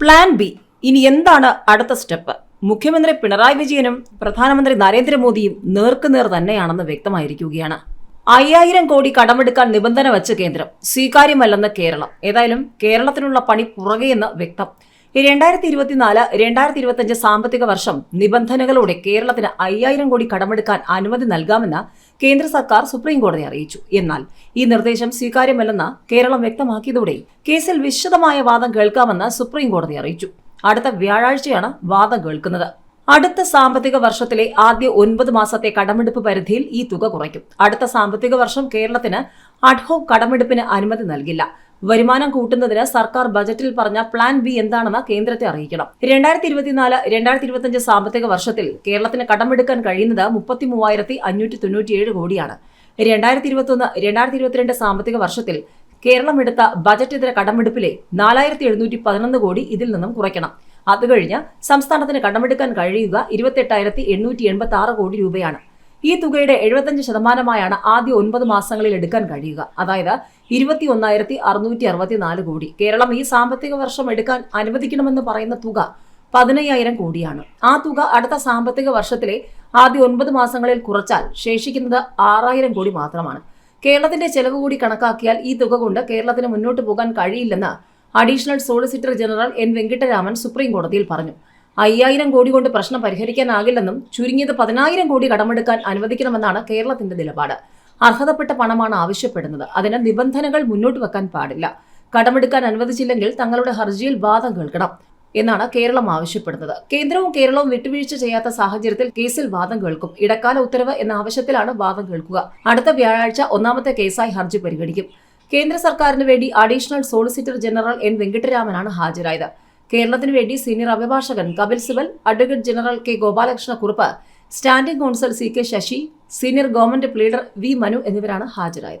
Plan B. ഇനി എന്താണ് അടുത്ത സ്റ്റെപ്പ്? മുഖ്യമന്ത്രി പിണറായി വിജയനും പ്രധാനമന്ത്രി നരേന്ദ്രമോദിയും നേർക്കുനേർ തന്നെയാണെന്ന് വ്യക്തമായിരിക്കുകയാണ്. അയ്യായിരം കോടി കടമെടുക്കാൻ നിബന്ധന വച്ച കേന്ദ്രം സ്വീകാര്യമല്ലെന്ന് കേരളം. ഏതായാലും കേരളത്തിനുള്ള പണി പുറകെയെന്ന് വ്യക്തം. രണ്ടായിരത്തി ഇരുപത്തിനാല് രണ്ടായിരത്തി ഇരുപത്തിയഞ്ച് സാമ്പത്തിക വർഷം നിബന്ധനകളോടെ കേരളത്തിന് അയ്യായിരം കോടി കടമെടുക്കാൻ അനുമതി നൽകാമെന്ന് കേന്ദ്ര സർക്കാർ സുപ്രീം കോടതി അറിയിച്ചു. എന്നാൽ ഈ നിർദ്ദേശം സ്വീകാര്യമല്ലെന്ന് കേരളം വ്യക്തമാക്കിയതോടെ കേസിൽ വിശദമായ വാദം കേൾക്കാമെന്ന് സുപ്രീം കോടതി അറിയിച്ചു. അടുത്ത വ്യാഴാഴ്ചയാണ് വാദം കേൾക്കുന്നത്. അടുത്ത സാമ്പത്തിക വർഷത്തിലെ ആദ്യ ഒൻപത് മാസത്തെ കടമെടുപ്പ് പരിധിയിൽ ഈ തുക കുറയ്ക്കും. അടുത്ത സാമ്പത്തിക വർഷം കേരളത്തിന് അഡ്ഹോക് കടമെടുപ്പിന് അനുമതി നൽകില്ല. വരുമാനം കൂട്ടുന്നതിന് സർക്കാർ ബജറ്റിൽ പറഞ്ഞ പ്ലാൻ ബി എന്താണെന്ന് കേന്ദ്രത്തെ അറിയിക്കണം. രണ്ടായിരത്തി ഇരുപത്തിനാല് രണ്ടായിരത്തി ഇരുപത്തിയഞ്ച് സാമ്പത്തിക വർഷത്തിൽ കേരളത്തിന് കടമെടുക്കാൻ കഴിയുന്നത് മുപ്പത്തി മൂവായിരത്തി അഞ്ഞൂറ്റി തൊണ്ണൂറ്റിയേഴ് കോടിയാണ്. രണ്ടായിരത്തി ഇരുപത്തൊന്ന് രണ്ടായിരത്തി ഇരുപത്തിരണ്ട് സാമ്പത്തിക വർഷത്തിൽ കേരളം എടുത്ത ബജറ്റ് ഇതര കടമെടുപ്പിലെ നാലായിരത്തി എഴുന്നൂറ്റി പതിനൊന്ന് കോടി ഇതിൽ നിന്നും കുറയ്ക്കണം. അത് കഴിഞ്ഞ് സംസ്ഥാനത്തിന് കടമെടുക്കാൻ കഴിയുക ഇരുപത്തെട്ടായിരത്തി എണ്ണൂറ്റി എൺപത്തി ആറ് കോടി രൂപയാണ്. ഈ തുകയുടെ എഴുപത്തഞ്ച് ശതമാനമായാണ് ആദ്യ ഒൻപത് മാസങ്ങളിൽ എടുക്കാൻ കഴിയുക. അതായത് ഇരുപത്തി ഒന്നായിരത്തി അറുന്നൂറ്റി അറുപത്തിനാല് കോടി. കേരളം ഈ സാമ്പത്തിക വർഷം എടുക്കാൻ അനുവദിക്കണമെന്ന് പറയുന്ന തുക പതിനയ്യായിരം കോടിയാണ്. ആ തുക അടുത്ത സാമ്പത്തിക വർഷത്തിലെ ആദ്യ ഒൻപത് മാസങ്ങളിൽ കുറച്ചാൽ ശേഷിക്കുന്നത് ആറായിരം കോടി മാത്രമാണ്. കേരളത്തിന്റെ ചെലവ് കൂടി കണക്കാക്കിയാൽ ഈ തുക കൊണ്ട് കേരളത്തിന് മുന്നോട്ട് പോകാൻ കഴിയില്ലെന്ന് additional solicitor general N Venkataraman supreme കോടതിയിൽ പറഞ്ഞു. അയ്യായിരം കോടി കൊണ്ട് പ്രശ്നം പരിഹരിക്കാനാകില്ലെന്നും ചുരുങ്ങിയത് പതിനായിരം കോടി കടമെടുക്കാൻ അനുവദിക്കണമെന്നാണ് കേരളത്തിന്റെ നിലപാട്. അർഹതപ്പെട്ട പണമാണ് ആവശ്യപ്പെടുന്നത്. അതിന് നിബന്ധനകൾ മുന്നോട്ട് വെക്കാൻ പാടില്ല. കടമെടുക്കാൻ അനുവദിച്ചില്ലെങ്കിൽ തങ്ങളുടെ ഹർജിയിൽ വാദം കേൾക്കണം എന്നാണ് കേരളം ആവശ്യപ്പെടുന്നത്. കേന്ദ്രവും കേരളവും വിട്ടുവീഴ്ച ചെയ്യാത്ത സാഹചര്യത്തിൽ കേസിൽ വാദം കേൾക്കും. ഇടക്കാല ഉത്തരവ് എന്ന ആവശ്യത്തിലാണ് വാദം കേൾക്കുക. അടുത്ത വ്യാഴാഴ്ച ഒന്നാമത്തെ കേസായി ഹർജി പരിഗണിക്കും. കേന്ദ്ര സർക്കാരിന് വേണ്ടി അഡീഷണൽ സോളിസിറ്റർ ജനറൽ എൻ വെങ്കിട്ടരാമനാണ് ഹാജരായത്. കേരളത്തിന് വേണ്ടി സീനിയർ അഭിഭാഷകൻ Kapil Sibal advocate general K Gopalakrishna Kurup standing counsel C K Sasi senior government pleader V Manu എന്നിവരാണ് ഹാജരായത്.